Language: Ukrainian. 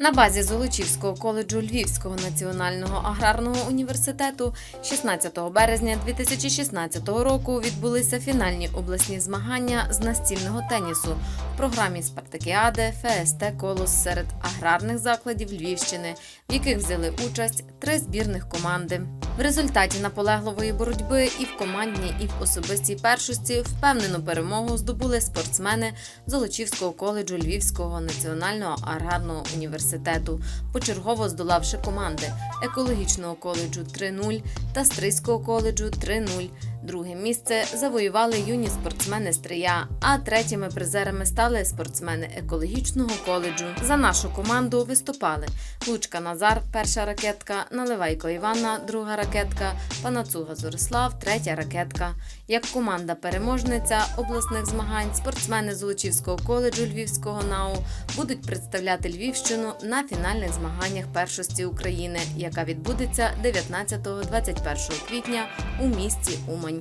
На базі Золочівського коледжу Львівського національного аграрного університету 16 березня 2016 року відбулися фінальні обласні змагання з настільного тенісу в програмі Спартакіади ФСТ Колос серед аграрних закладів Львівщини, в яких взяли участь три збірних команди. В результаті наполегливої боротьби і в командній, і в особистій першості впевнену перемогу здобули спортсмени Золочівського коледжу Львівського національного аграрного університету, почергово здолавши команди екологічного коледжу 3-0 та Стрийського коледжу 3-0. Друге місце завоювали юні спортсмени Стрия, а третіми призерами стали спортсмени екологічного коледжу. За нашу команду виступали Лучка Назар, перша ракетка, Наливайко Іванна, друга ракетка, Панацуга Зорислав, третя ракетка. Як команда переможниця обласних змагань, спортсмени Золочівського коледжу Львівського НАУ будуть представляти Львівщину на фінальних змаганнях першості України, яка відбудеться 19-21 квітня у місті Умані.